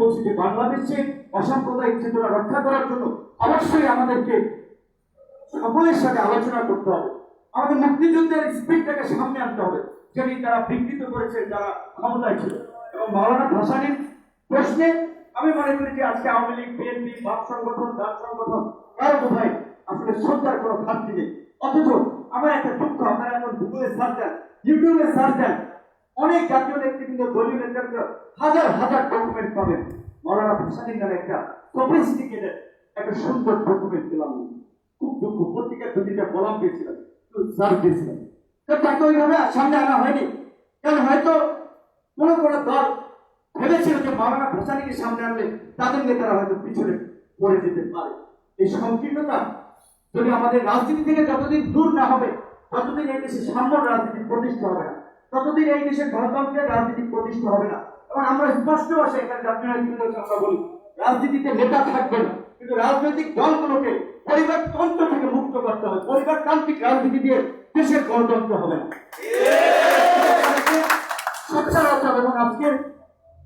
বলছি যে বাংলাদেশে অসাম্প্রদায়িক চেতনা রক্ষা করার জন্য অবশ্যই আমাদেরকে সকলের সাথে আলোচনা করতে হবে। আমাদের মুক্তিযুদ্ধের স্পিডটাকে সামনে আনতে হবে, যেটি তারা বিকৃত করেছে যারা ক্ষমতায় ছিল। এবং মৌলানা ভাসানির প্রশ্নে আমি মনে করি যে আজকে আওয়ামী লীগ, বিএনপি বাপ সংগঠন ডাক সংগঠন কারও বোধহয় আসলে শ্রদ্ধার কোনো ঘাটতি নেই। অথচ আমার একটা দুঃখ আপনারা এখন গুগলে সার্চ দেন ইউটিউবে সার্চ দেন অনেক জাতীয় নেতৃবৃন্দ, দলীয় নেতৃত্ব হাজার হাজার ডকুমেন্ট পাবেন। মৌলানা ভাসানির নামে একটা সফিস্টিকেটেড একটা সুন্দর ডকুমেন্ট পেলাম খুব দুঃখ, পত্রিকার দুটিটা কলাম পেয়েছিলাম সার্চ দিয়েছিলাম। তাকে ওইভাবে সামনে আনা হয়নি। কারণ হয়তো কোনো কোনো দল ভেবেছিল যে মাওলানা ভাসানিকে সামনে আনলে তাদের নেতারা হয়তো পিছনে পড়ে যেতে পারে। এই সংকীর্ণতা যদি আমাদের রাজনীতি থেকে যতদিন দূর না হবে, ততদিন এই দেশে সাম্য রাজনীতি প্রতিষ্ঠা হবে না। ততদিন এই দেশে গণতন্ত্রের রাজনীতি প্রতিষ্ঠা হবে না। এবং আমরা স্পষ্ট ভাষায় এখানে জাতীয় আমরা বলি, রাজনীতিতে নেতা থাকবে না। কিন্তু রাজনৈতিক দলগুলোকে পরিবারতন্ত্র থেকে মুক্ত করতে হবে। পরিবারতান্ত্রিক রাজনীতি দিয়ে দেশের গণতন্ত্র হবে না। সোচ্চার এবং আজকের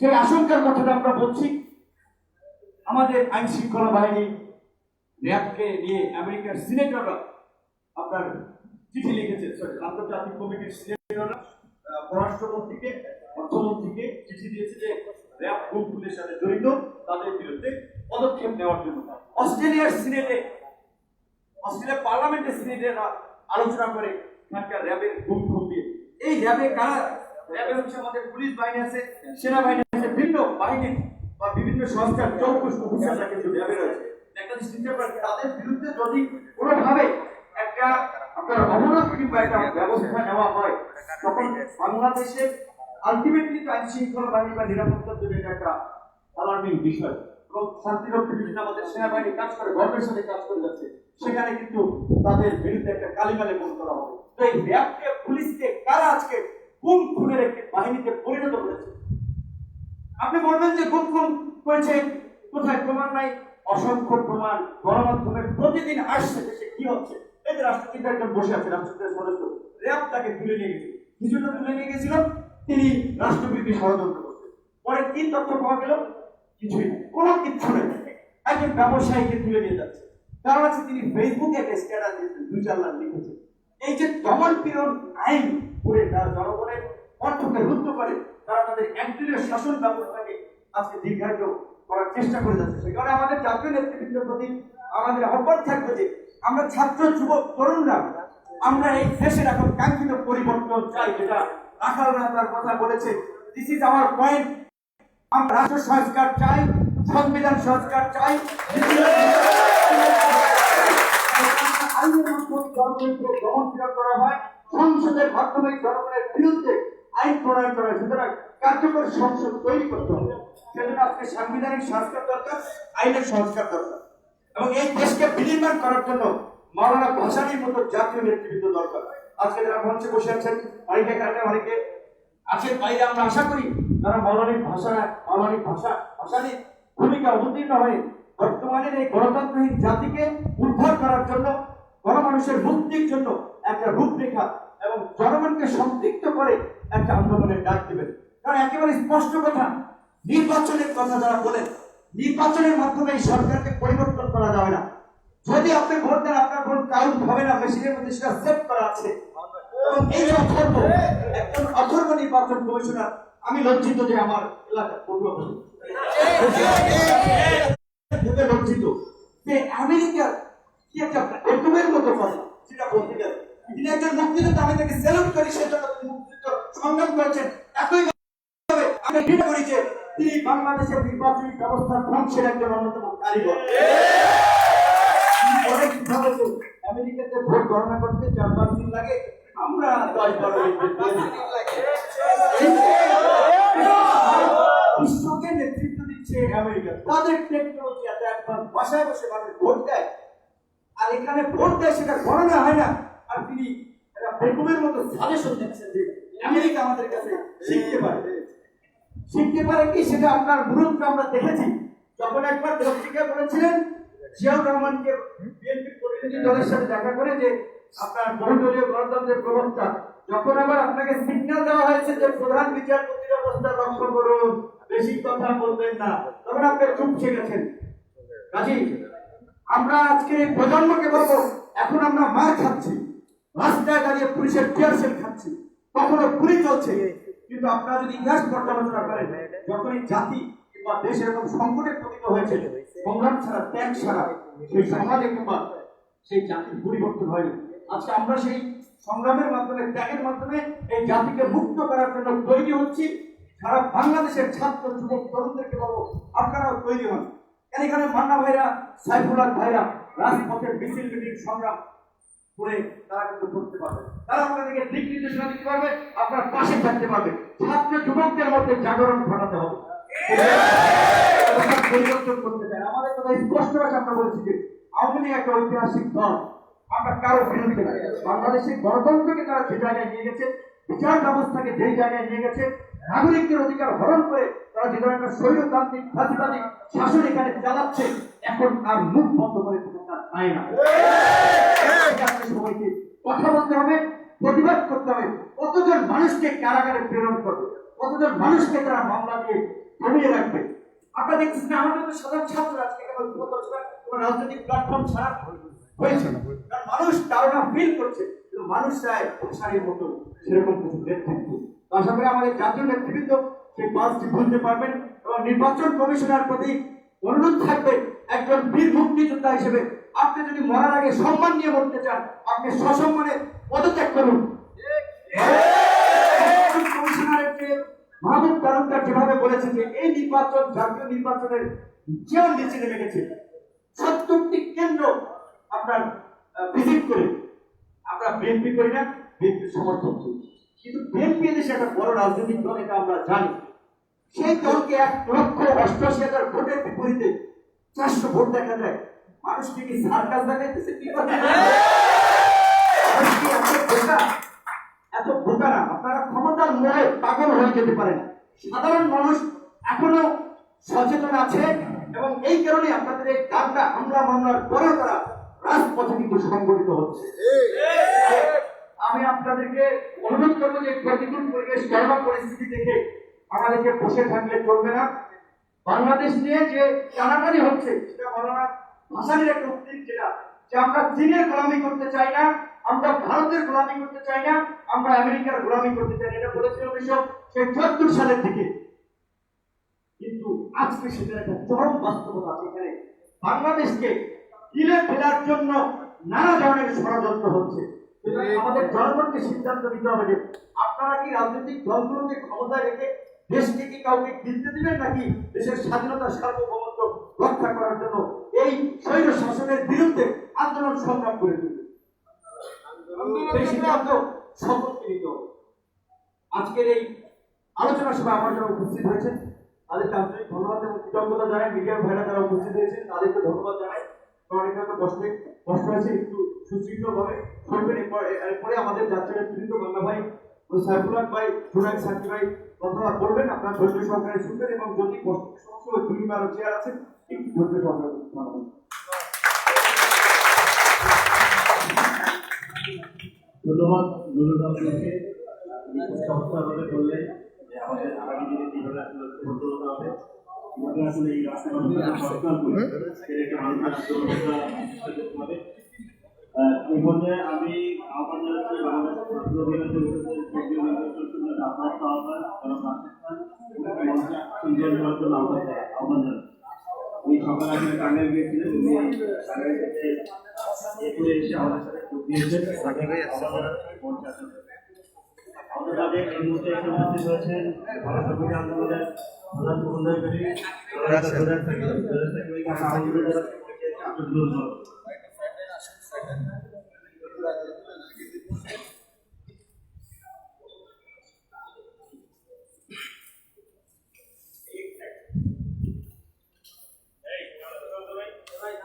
যে আশঙ্কার কথাটা আমরা বলছি, আমাদের আইন শৃঙ্খলা বাহিনী র্যাবকে নিয়ে আমেরিকার সিনেটররা আপনার চিঠি লিখেছে আন্তর্জাতিক কমিটির চিঠি দিয়েছে যে র্যাব গুমখুনের সাথে জড়িত, তাদের বিরুদ্ধে পদক্ষেপ নেওয়ার জন্য অস্ট্রেলিয়ার সিনেটে, অস্ট্রেলিয়ার পার্লামেন্টের সিনেটেরা আলোচনা করে এখানকার র্যাবের গুম খুম দিয়ে এই র্যাবে কারা? র্যাবে হচ্ছে আমাদের পুলিশ বাহিনী আছে, সেনাবাহিনী আছে, বিভিন্ন বাহিনী বা বিভিন্ন সংস্থার চৌকুশ অফিসাররা কিন্তু র্যাবে রয়েছে। একটা তাদের বিরুদ্ধে যদি কোনোভাবে একটা আপনার অবরোধ কিংবা একটা ব্যবস্থা নেওয়া হয়, তখন বাংলাদেশের আলটিমেটলি আইন শৃঙ্খলা বাহিনী বা নিরাপত্তার জন্য এটা একটা অ্যালার্মিং বিষয়। এবং শান্তিরক্ষী বিভিন্ন আমাদের সেনাবাহিনী কাজ করে গর্বের সাথে কাজ করে যাচ্ছে, সেখানে কিন্তু তাদের বিরুদ্ধে একটা কালিমালে মনে করা হবে। তো এই র্যাবকে, পুলিশকে, কারা আজকে গুম খুনের একটি বাহিনীতে পরিণত করেছে? আপনি বলবেন যে গুম, খুন করেছে, কোথায় প্রমাণ নাই? অসংখ্য প্রমাণ গণমাধ্যমের প্রতিদিন আসছে দেশে কি হচ্ছে। এই যে রাষ্ট্রপতি একজন বসে আছে রাষ্ট্রপতির সদস্য, র্যাব তাকে তুলে নিয়ে গেছিল কি জন্য তুলে নিয়ে গেছিল? তিনি রাষ্ট্রবিরোধী ষড়যন্ত্র করছেন পরে কি তথ্য পাওয়া গেল, কিছুই না কোনো কিচ্ছু নেই। একজন ব্যবসায়ীকে তুলে নিয়ে যাচ্ছে। কারণ আছে তিনি ফেসবুকে একটা স্ট্যাটাস দিয়েছেন, দুই চার লাখ লিখেছেন। এই যে দমন পীড়ন আইন করে তারা জনগণের অর্থকে রুদ্ধ করে, তারা তাদের একদিনের শাসন ব্যবস্থাকে আজকে দীর্ঘায়িত করার চেষ্টা করে যাচ্ছে। সে কারণে আমাদের জাতীয় নেতৃবৃন্দের প্রতি আমাদের আহ্বান থাকবে যে আমরা ছাত্র, যুবক, তরুণরা আমরা এই দেশের এখন কাঙ্ক্ষিত পরিবর্তন চাই, যেটা রাখাল তার কথা বলেছে। দিস ইজ আওয়ার পয়েন্ট আমরা রাষ্ট্র সংস্কার চাই, সংবিধান সংস্কার চাই। করা হয় বিরুদ্ধে আইন করা হয় কার্যকর সংসদ তৈরি সংস্কার দরকার, আইনের সংস্কার দরকার। এবং এই দেশকে বিনির্মাণ করার জন্য মাওলানা ভাসানির মতো জাতীয় নেতৃত্ব দরকার। আজকে যারা মঞ্চে বসে আছেন অনেকে কারণে অনেকে আজকের বাইরে আমরা আশা করি তারা মৌলানিক ভাষা মৌলানিক ভাষা ভাষানিক ভূমিকা অবতীর্ণ হয়ে বর্তমানের এই গণতন্ত্রহীন জাতিকে উদ্ধার করার জন্য, গণমানুষের মুক্তির জন্য একটা রূপরেখা এবং জনগণকে সম্পৃক্ত করে একটা আন্দোলনের ডাক দেবেন। কারণ একেবারে স্পষ্ট কথা, নির্বাচনের কথা যারা বলেন, নির্বাচনের মাধ্যমে এই সরকারকে পরিবর্তন করা যাবে না। যদি আপনি ভোট দেন, আপনার ভোট কাউন্ট হবে না, মেশিনের মধ্যে সেটা সেভ করা আছে। অথর্ব, একজন অথর্ব নির্বাচন কমিশনার, আমি লজ্জিত যে আমার পড়ুয়া লজ্জিত যে আমেরিকার কি একটা মতো কথা সেটা বলতে তিনি একজন মুক্তিযোদ্ধা, আমি তাকে সেলুট করি সেজন্য তিনি সংগ্রাম করেছেন। একই আমি ঘৃণা করি যে তিনি বাংলাদেশের নির্বাচনী ব্যবস্থা ধ্বংসের একজন অন্যতম কারিগর। অনেক ভাবে আমেরিকাতে ভোট গণনা করতে চার পাঁচ দিন লাগে, আমরা দশ বারো মিনিট বিশ্বকে নেতৃত্ব দিচ্ছে আমেরিকা। তাদের টেকনোলজি এত অ্যাডভান্স বাসায় বসে মানুষ ভোট দেয়। আর এখানে ভোট দেয় সেটা গণনা হয় না। আর তিনি একটা বেকুমের মতো সাজেশন দিচ্ছেন যে আমেরিকা আমাদের কাছে শিখতে পারে। শিখতে পারে কি সেটা আপনার মুরুখকে আমরা দেখেছি। যখন একবার পত্রিকা বলেছিলেন জিয়াউর রহমানকে বিএনপি প্রতিনিধি দলের সাথে দেখা করে যে আপনার বহুদলীয় গণতন্ত্রের প্রবক্তা যখন আবার আপনাকে সিগন্যাল দেওয়া হয়েছে যে প্রধান বিচারপতির অবস্থা লক্ষ্য করুন, বেশি কথা বলবেন না, তখন আপনি চুপ গেছেন কাজী, আমরা আজকে এই প্রজন্মকে বলব, এখন আমরা মার খাচ্ছি, রাস্তায় দাঁড়িয়ে পুলিশের টিয়ার সেল খাচ্ছি, কখনো গুলি চলছে। কিন্তু আপনারা যদি ইতিহাস পর্যালোচনা করেন যখন এই জাতি কিংবা দেশ এরকম সংকটে পতিত হয়েছে সংগ্রাম ছাড়া, ত্যাগ ছাড়া, সেই সমাজে কিংবা সেই জাতির পরিবর্তন হয়নি আজকে আমরা সেই সংগ্রামের মাধ্যমে, ত্যাগের মাধ্যমে এই জাতিকে মুক্ত করার জন্য তৈরি হচ্ছি। সারা বাংলাদেশের ছাত্র, যুবক, তরুণদেরকে বলব, আপনারাও তৈরি হন। কেন এখানে মান্না ভাইরা সাইফুল্লাহ ভাইরা রাজপথের মিছিল, মিটিং, সংগ্রাম করে তারা কিন্তু করতে পারবে। তারা আপনাদেরকে দিক নির্দেশনা দিতে পারবে, আপনার পাশে থাকতে পারবে। ছাত্র, যুবকদের মধ্যে জাগরণ ঘটাতে হবে। ঐতিহাসিক দল। আমরা কারও। বাংলাদেশের গেছে, বিচার ব্যবস্থাকে যে জায়গায় নিয়ে গেছে, নাগরিকদের অধিকার হরণ করে তারা যে ধরনের স্বৈরতান্ত্রিক, ফাঁসিবাদী শাসন এখানে চালাচ্ছে, এখন আর মুখ বন্ধ করে কোনো না। সবাইকে কথা বলতে হবে, প্রতিবাদ করতে হবে। কতজন মানুষকে কারাগারে প্রেরণ করবে? কতজন মানুষকে তারা মামলা দিয়ে রাখবে। না আমাদের তো সাধারণ ছাত্র আজকে কেবল কোনো রাজনৈতিক প্ল্যাটফর্ম ছাড়া হয়েছে কারণ মানুষ ধারণা ফিল করছে কিন্তু মানুষ চায় প্রসারের মতো সেরকম নেতৃত্ব আশা করি আমাদের জাতীয় নেতৃবৃন্দ সেই পাঁচটি ভুলতে পারবেন এবং নির্বাচন কমিশনার প্রতি অনুরোধ থাকবে একজন বীর মুক্তিযোদ্ধা হিসেবে। আপনি যদি মরার আগে সম্মান নিয়ে মরতে চান আপনি সসম্মানে পদত্যাগ করুন। কমিশনারের মাহমুদ তালুকদার যেভাবে বলেছে যে এই নির্বাচন, জাতীয় নির্বাচনের চেয়ার নিচে নেমে গেছে, সত্তরটি কেন্দ্র আপনার ভিজিট করে, আমরা বিএনপি করি না, বিএনপি সমর্থন করি। কিন্তু বিএনপি দেশে একটা বড় রাজনৈতিক দল, এটা আমরা জানি। সেই দলকে এক লক্ষ অষ্টআশি হাজার ভোটের বিপরীতে চারশো ভোট দেখা যায়। মানুষকে কি সার্কাস দেখাইতেছে কি কথা? মানুষ কি এত বোকা? এত বোকা না আপনারা ক্ষমতার পাগল হয়ে যেতে পারেন সাধারণ মানুষ এখনও সচেতন আছে এবং এই কারণে আপনাদের এই ডাকটা হামলা মামলার পরেও তারা রাজপথে কিন্তু সংগঠিত হচ্ছে। আমি আপনাদেরকে অনুরোধ করব যে প্রতিকূল পরিবেশ করোনা পরিস্থিতি দেখে আমাদেরকে বসে থাকলে চলবে না। বাংলাদেশ নিয়ে যে টানাটানি হচ্ছে, সেটা মৌলানা ভাসানির একটা উক্তি, যেটা যে আমরা চীনের গোলামি করতে চাই না, আমরা ভারতের গোলামি করতে চাই না, আমরা আমেরিকার গোলামি করতে চাই না। এটা বলেছিল উনিশশো সেই চুয়াত্তর সালের দিকে। কিন্তু আজকে সেটার একটা চরম বাস্তবতা এখানে। বাংলাদেশকে গিলে ফেলার জন্য নানা ধরনের ষড়যন্ত্র হচ্ছে। আমাদের জনগণকে সিদ্ধান্ত নিতে হবে যে আপনারা কি রাজনৈতিক দলগুলোকে ক্ষমতায় রেখে দেশকে কি কাউকে কিনতে দিবেন নাকি দেশের স্বাধীনতা সার্বভৌমত্ব রক্ষা করার জন্য এই স্বৈর শাসনের বিরুদ্ধে আন্দোলন সংগ্রাম করে তুলবেন সেই সিদ্ধান্ত সকলকে নিতে হবে আজকের এই আলোচনা সভায় আমার যারা উপস্থিত হয়েছেন তাদেরকে আন্তরিক ধন্যবাদ এবং কৃতজ্ঞতা জানাই। মিডিয়ার ভাইরা যারা উপস্থিত হয়েছেন তাদেরকে ধন্যবাদ জানাই। কারণ এখানে তো বসতে কষ্ট হয়েছে একটু সুশৃঙ্খল ভাবে শুনবেন এরপরে আমাদের যাত্রা বাংলা ভাই ও সাইফুল্লাহ ভাই সুনাক সাকি ভাই কথা বলবেন আপনার ধৈর্য সহকারে শুনবেন এবং যদি সমস্ত দুই বারো চেয়ার আছে একটু ধৈর্য সহকারে। ধন্যবাদ নুরুল আপনাকে। চমৎকারভাবে বললেন যে আমাদের আগামী দিনে কীভাবে আসলে ঐক্যবদ্ধ হতে হবে। কীভাবে আসলে এই রাষ্ট্রবাদকে সরকার করে সেটাকে মানুষের করতে হবে। এই পর্যায়ে আমি আহ্বান জানাচ্ছি বাংলাদেশ উনি সকালে আসলে টাঙ্গাইল গিয়েছিলেন উনি টাঙ্গাইল থেকে এরপরে এসে আমাদের সাথে যোগ দিয়েছেন আমাদের মাঝে এই মুহূর্তে এসে উপস্থিত আন্দোলনের সেক্রেটারি প্রধান সেক্রেটারি কাকা আহমদের যারা আব্দুল হক।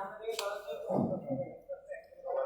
আমরা একটু বড় ছবি নিই বড় বড় মাস্টার শট নিব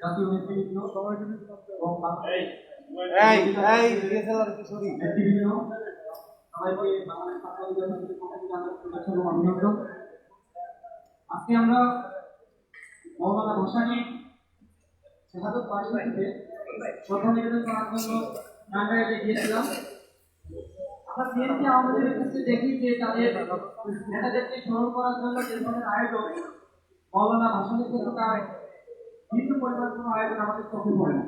জাতীয় নেতৃবৃন্দ এবং নেতৃবৃন্দ সবাইকে বাংলাদেশ ছাত্র অভিনন্দন আজকে আমরা মৌলানা ভাসানী শাহাদত বার্ষিকীতে শ্রদ্ধা নিবেদন করার জন্য টাঙ্গাইলে গিয়েছিলাম আমরা বিএনপি আমাদের ক্ষেত্রে দেখি যে তাদের নেতাদেরকে স্মরণ করার জন্য যে ধরনের আয়োজন মৌলানা ভাসানীর ক্ষেত্রে তার হিন্দু পরিবার কোনো আয়োজন আমাদের চোখে পড়ে না।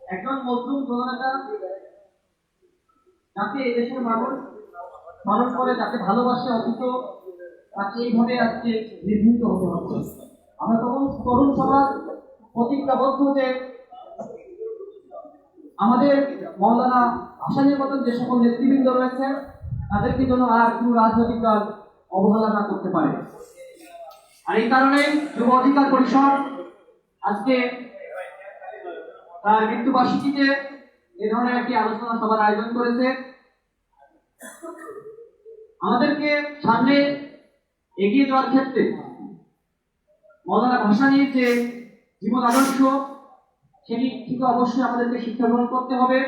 একজন মজলুম জননেতা যাকে এই দেশের মানুষ মানুষ করে যাকে ভালোবাসে অথচ তাকে এইভাবে আজকে নির্মিত হতে হচ্ছে। আমরা তখন তরুণ সমাজ প্রতিজ্ঞাবদ্ধ যে আমাদের মৌলানা আসামের মতন যে সকল নেতৃবৃন্দ রয়েছে, তাদেরকে যেন আর কোনো রাজনৈতিক দল অবহেলা না করতে পারে। আর এই কারণে যুব অধিকার পরিষদ আজকে তার মৃত্যুবার্ষিকীতে এ ধরনের একটি আলোচনা সভার আয়োজন করেছে। আমাদেরকে সামনে এগিয়ে যাওয়ার ক্ষেত্রে মৌলানা ভাসানির যে জীবন আদর্শ সেটি থেকে অবশ্যই আমাদেরকে শিক্ষা গ্রহণ করতে হবে।